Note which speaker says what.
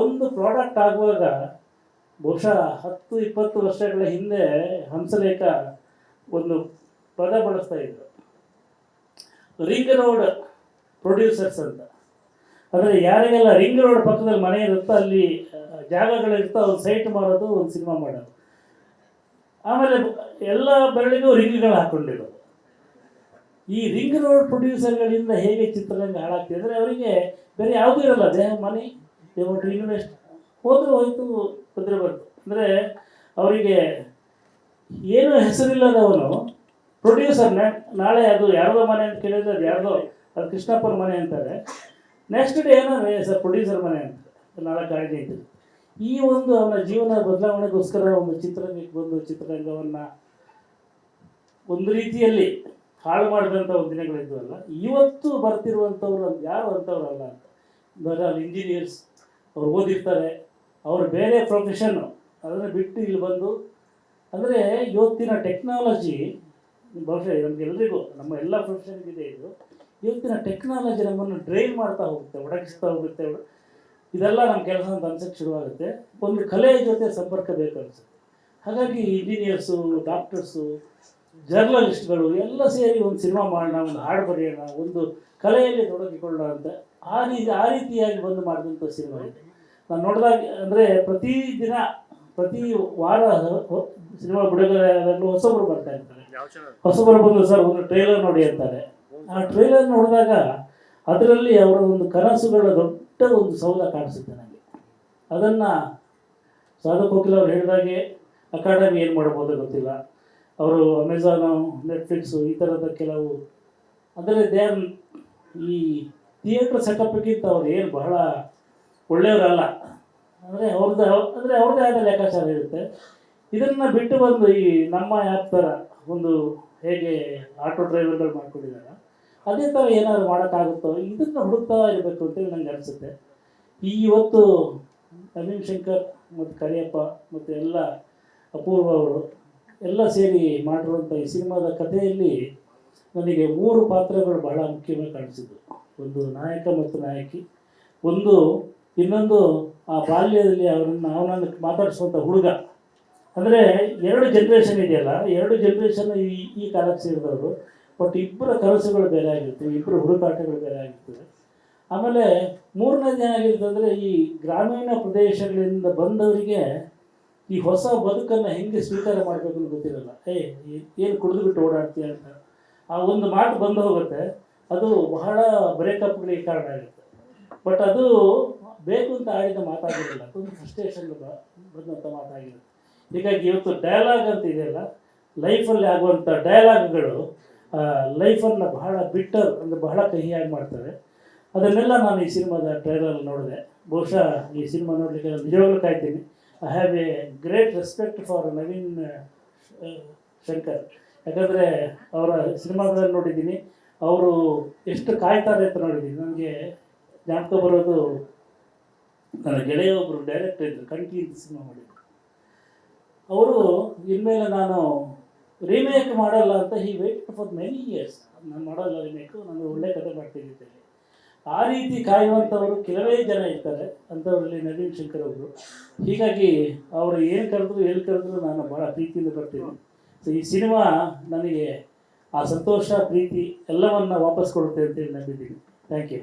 Speaker 1: ಒಂದು ಪ್ರಾಡಕ್ಟ್ ಆಗುವಾಗ ಬಹುಶಃ ಹತ್ತು, ಇಪ್ಪತ್ತು ವರ್ಷಗಳ ಹಿಂದೆ ಹಂಸಲೇಖ ಒಂದು ಪದ ಬಳಸ್ತಾ ಇದ್ರು. ರಿಂಗ್ ರೋಡ್ ಪ್ರೊಡ್ಯೂಸರ್ಸ್ ಅಂತ. ಅಂದರೆ ಯಾರಿಗೆಲ್ಲ ರಿಂಗ್ ರೋಡ್ ಪಕ್ಕದಲ್ಲಿ ಮನೆ ಇರುತ್ತೋ ಅಲ್ಲಿ ಜಾಗಗಳಿರ್ತೋ ಒಂದು ಸೈಟ್ ಮಾಡೋದು ಒಂದು ಸಿನಿಮಾ ಮಾಡೋದು. ಆಮೇಲೆ ಎಲ್ಲ ಬೆರಳಿಗೂ ರಿಂಗ್ಗಳು ಹಾಕ್ಕೊಂಡಿರೋದು ಈ ರಿಂಗ್ ರೋಡ್ ಪ್ರೊಡ್ಯೂಸರ್ಗಳಿಂದ ಹೇಗೆ ಚಿತ್ರರಂಗ ಹಾಳಾಗ್ತಿದೆ ಅಂದರೆ ಅವರಿಗೆ ಬೇರೆ ಯಾವುದೂ ಇರಲ್ಲ, ದೇಹ, ಮನಿ ದೇ ವಾಂಟ್ ಇನ್ವೆಸ್ಟ್ ಹೋದ್ರೆ ಹೋಯ್ತು, ಕುದುರೆ ಬಂತು. ಅಂದರೆ ಅವರಿಗೆ ಏನು ಹೆಸರಿಲ್ಲದವನು ಪ್ರೊಡ್ಯೂಸರ್ ನಾಳೆ ಅದು ಯಾರ್ದೋ ಮನೆ ಅಂತ ಕೇಳಿದ್ರೆ ಅದು ಯಾರ್ದೋ, ಅದು ಕೃಷ್ಣಪ್ಪನ ಮನೆ ಅಂತಾರೆ. ನೆಕ್ಸ್ಟ್ ಡೇ ಏನೋ ಸರ್ ಪ್ರೊಡ್ಯೂಸರ್ ಮನೆ ಅಂತ. ನಾಳೆ ಕಾಯ್ದೆ ನಿಂತಿದೆ ಈ ಒಂದು ಅವನ ಜೀವನ ಬದಲಾವಣೆಗೋಸ್ಕರ ಒಂದು ಚಿತ್ರರಂಗಕ್ಕೆ ಬಂದು ಚಿತ್ರರಂಗವನ್ನು ಒಂದು ರೀತಿಯಲ್ಲಿ ಹಾಳು ಮಾಡಿದಂಥ ದಿನಗಳಿದ್ವಲ್ಲ, ಇವತ್ತು ಬರ್ತಿರುವಂಥವ್ರು ಯಾರು ಅಂಥವ್ರಲ್ಲ ಅಂತ. ಇಂಜಿನಿಯರ್ಸ್ ಅವ್ರು ಓದಿರ್ತಾರೆ. ಅವರು ಬೇರೆ ಪ್ರೊಫೆಷನ್ನು ಅದನ್ನು ಬಿಟ್ಟು ಇಲ್ಲಿ ಬಂದು, ಅಂದರೆ ಇವತ್ತಿನ ಟೆಕ್ನಾಲಜಿ ಬಹುಶಃ ನಮಗೆಲ್ಲರಿಗೂ ನಮ್ಮ ಎಲ್ಲ ಪ್ರೊಫೆಷನ್ಗಿದೆ ಇದು ಇವತ್ತಿನ ಟೆಕ್ನಾಲಜಿ ನಮ್ಮನ್ನು ಡ್ರೈನ್ ಮಾಡ್ತಾ ಹೋಗುತ್ತೆ ಒಡಗಿಸ್ತಾ ಹೋಗುತ್ತೆ. ಇದೆಲ್ಲ ನಮ್ಮ ಕೆಲಸ ಅಂತ ಅನ್ಸಕ್ಕೆ ಶುರುವಾಗುತ್ತೆ. ಒಂದು ಕಲೆಯ ಜೊತೆ ಸಂಪರ್ಕ ಬೇಕನ್ಸುತ್ತೆ ಹಾಗಾಗಿ ಇಂಜಿನಿಯರ್ಸು ಡಾಕ್ಟರ್ಸು ಜರ್ನಲಿಸ್ಟ್ಗಳು ಎಲ್ಲ ಸೇರಿ ಒಂದು ಸಿನಿಮಾ ಮಾಡೋಣ, ಒಂದು ಹಾಡು ಬರೆಯೋಣ, ಒಂದು ಕಲೆಯಲ್ಲಿ ತೊಡಗಿಕೊಳ್ಳೋಣ ಅಂತ ಆ ರೀತಿ, ಆ ರೀತಿಯಾಗಿ ಬಂದು ಮಾಡಿದಂಥ ಸಿನಿಮಾ ಇದೆ. ನಾನು ನೋಡಿದಾಗ ಅಂದರೆ ಪ್ರತಿ ದಿನ ಪ್ರತಿ ವಾರ ಸಿನಿಮಾ ಬಿಡುಗಡೆ ಆದಾಗಲೂ ಹೊಸಬರು ಬರ್ತಾ ಇರ್ತಾರೆ. ಹೊಸಬರು ಬಂದು ಸರ್ ಒಂದು ಟ್ರೈಲರ್ ನೋಡಿ ಅಂತಾರೆ. ಆ ಟ್ರೈಲರ್ ನೋಡಿದಾಗ ಅದರಲ್ಲಿ ಅವರ ಒಂದು ಕನಸುಗಳ ದೊಡ್ಡ ಒಂದು ಸೌಧ ಕಾಣಿಸುತ್ತೆ ನನಗೆ ಅದನ್ನು ಸಾಧು ಕೋಕಿಲ್ ಅವರು ಹೇಳಿದಾಗೆ ಅಕಾಡೆಮಿ ಏನು ಮಾಡ್ಬೋದು ಗೊತ್ತಿಲ್ಲ. ಅವರು ಅಮೆಝಾನು ನೆಟ್ಫ್ಲಿಕ್ಸು ಈ ಥರದ ಕೆಲವು ಅಂದರೆ ದೇ ಆರ್ ಈ ಥಿಯೇಟ್ರ್ ಸೆಟಪ್ಗಿಂತ ಅವ್ರು ಏನು ಬಹಳ ಒಳ್ಳೆಯವರಲ್ಲ. ಅಂದರೆ ಅವ್ರದ್ದು ಅಂದರೆ ಅವ್ರದ್ದೇ ಆದ ಲೆಕ್ಕಾಚಾರ ಇರುತ್ತೆ. ಇದನ್ನು ಬಿಟ್ಟು ಬಂದು ಈ ನಮ್ಮ ಆ್ಯಪ್ ಥರ ಒಂದು ಹೇಗೆ ಆಟೋ ಡ್ರೈವರ್ಗಳು ಮಾಡ್ಕೊಂಡಿದ್ದಾರೆ, ಅದೇ ಥರ ಏನಾದ್ರು ಮಾಡೋಕ್ಕಾಗುತ್ತೋ ಇದನ್ನು ಹುಡುಕ್ತಾ ಇರಬೇಕು ಅಂತೇಳಿ ನನಗೆ ಅನಿಸುತ್ತೆ. ಈ ಇವತ್ತು ನವೀನ್ ಶಂಕರ್ ಮತ್ತು ಕರಿಯಪ್ಪ ಮತ್ತು ಎಲ್ಲ ಅಪೂರ್ವ ಅವರು ಎಲ್ಲ ಸೇರಿ ಮಾಡಿರುವಂಥ ಈ ಸಿನಿಮಾದ ಕಥೆಯಲ್ಲಿ ನನಗೆ ಮೂರು ಪಾತ್ರಗಳು ಬಹಳ ಮುಖ್ಯವಾಗಿ ಕಾಣಿಸಿದ್ದು. ಒಂದು ನಾಯಕ ಮತ್ತು ನಾಯಕಿ, ಒಂದು ಇನ್ನೊಂದು ಆ ಬಾಲ್ಯದಲ್ಲಿ ಅವರನ್ನು ಅವನನ್ನು ಮಾತಾಡಿಸುವಂಥ ಹುಡುಗ. ಅಂದರೆ ಎರಡು ಜನ್ರೇಷನ್ ಇದೆಯಲ್ಲ, ಎರಡು ಜನ್ರೇಷನ್ ಈ ಈ ಕಾಲಕ್ಕೆ ಸೇರಿದವರು ಬಟ್ ಇಬ್ಬರ ಕನಸುಗಳು ಬೇರೆ ಆಗಿರ್ತವೆ, ಇಬ್ಬರ ಹುಡುಕಾಟಗಳು ಬೇರೆ ಆಗಿರ್ತವೆ. ಆಮೇಲೆ ಮೂರನೇದು ದಿನ ಆಗಿರ್ತಂದರೆ ಈ ಗ್ರಾಮೀಣ ಪ್ರದೇಶಗಳಿಂದ ಬಂದವರಿಗೆ ಈ ಹೊಸ ಬದುಕನ್ನು ಹೆಂಗೆ ಸ್ವೀಕಾರ ಮಾಡಬೇಕು ಅಂತ ಗೊತ್ತಿರಲ್ಲ. ಏ ಏನು ಕುಡಿದ್ಬಿಟ್ಟು ಓಡಾಡ್ತೀಯ ಅಂತ. ಆ ಒಂದು ಮಾತು ಬಂದು ಹೋಗುತ್ತೆ. ಅದು ಬಹಳ ಬ್ರೇಕಪ್ಗಳಿಗೆ ಕಾರಣ ಆಗುತ್ತೆ ಬಟ್ ಅದು ಬೇಕು ಅಂತ ಆಡಿದ ಮಾತಾಗಿರಲಿಲ್ಲ ತುಂಬ ಫ್ರಸ್ಟ್ರೇಷನ್ ಬಂದಂಥ ಮಾತಾಗಿರುತ್ತೆ ಹೀಗಾಗಿ ಇವತ್ತು ಡಯಲಾಗ್ ಅಂತ ಇದೆಯಲ್ಲ ಲೈಫಲ್ಲಿ ಆಗುವಂಥ ಡಯಲಾಗ್ಗಳು ಲೈಫನ್ನು ಬಹಳ ಬಿಟ್ಟರ್ ಅಂದರೆ ಬಹಳ ಕಹಿಯಾಗಿ ಮಾಡ್ತವೆ. ಅದನ್ನೆಲ್ಲ ನಾನು ಈ ಸಿನಿಮಾದ ಟ್ರೈಲರ್ ನೋಡಿದೆ. ಬಹುಶಃ ಈ ಸಿನಿಮಾ ನೋಡಲಿಕ್ಕೆ ನಿಜವಾಗ್ಲೂ ಕಾಯ್ತೀನಿ. I have a great respect for Naveen Shankar. ಯಾಕಂದರೆ ಅವರ ಸಿನಿಮಾಗಳನ್ನು ನೋಡಿದ್ದೀನಿ. ಅವರು ಎಷ್ಟು ಕಾಯ್ತಾರೆ ಅಂತ ನೋಡಿದ್ದೀನಿ. ನನಗೆ ಜ್ಞಾಪಕ ಬರೋದು ನನ್ನ ಗೆಳೆಯ ಒಬ್ಬರು ಡೈರೆಕ್ಟರ್ ಇದ್ದರು ಕಂಠಿ ಅಂತ ಸಿನಿಮಾ ಮಾಡಿದ್ರು. ಅವರು, ಇನ್ಮೇಲೆ ನಾನು ರೀಮೇಕ್ ಮಾಡಲ್ಲ ಅಂತ he wait for many years ನಾನು ಮಾಡಲ್ಲ ರೀಮೇಕು ನಾನು ಒಳ್ಳೆ ಅಂತ ಹೇಳಿ. ಆ ರೀತಿ ಕಾಯುವಂಥವರು ಕೆಲವೇ ಜನ ಇರ್ತಾರೆ, ಅಂಥವರಲ್ಲಿ ನವೀನ್ ಶಂಕರ್ ಅವರು ಹೀಗಾಗಿ ಅವರು ಏನು ಕರೆದ್ರು ಎಲ್ಲಿ ಕರೆದ್ರು ನಾನು ಭಾಳ ಪ್ರೀತಿಯಿಂದ ಬರ್ತೀನಿ. ಸೊ ಈ ಸಿನಿಮಾ ನನಗೆ ಆ ಸಂತೋಷ, ಪ್ರೀತಿ ಎಲ್ಲವನ್ನ ವಾಪಸ್ ಕೊಡುತ್ತೆ ಅಂತೇಳಿ ನಂಬಿದ್ದೀನಿ. Thank you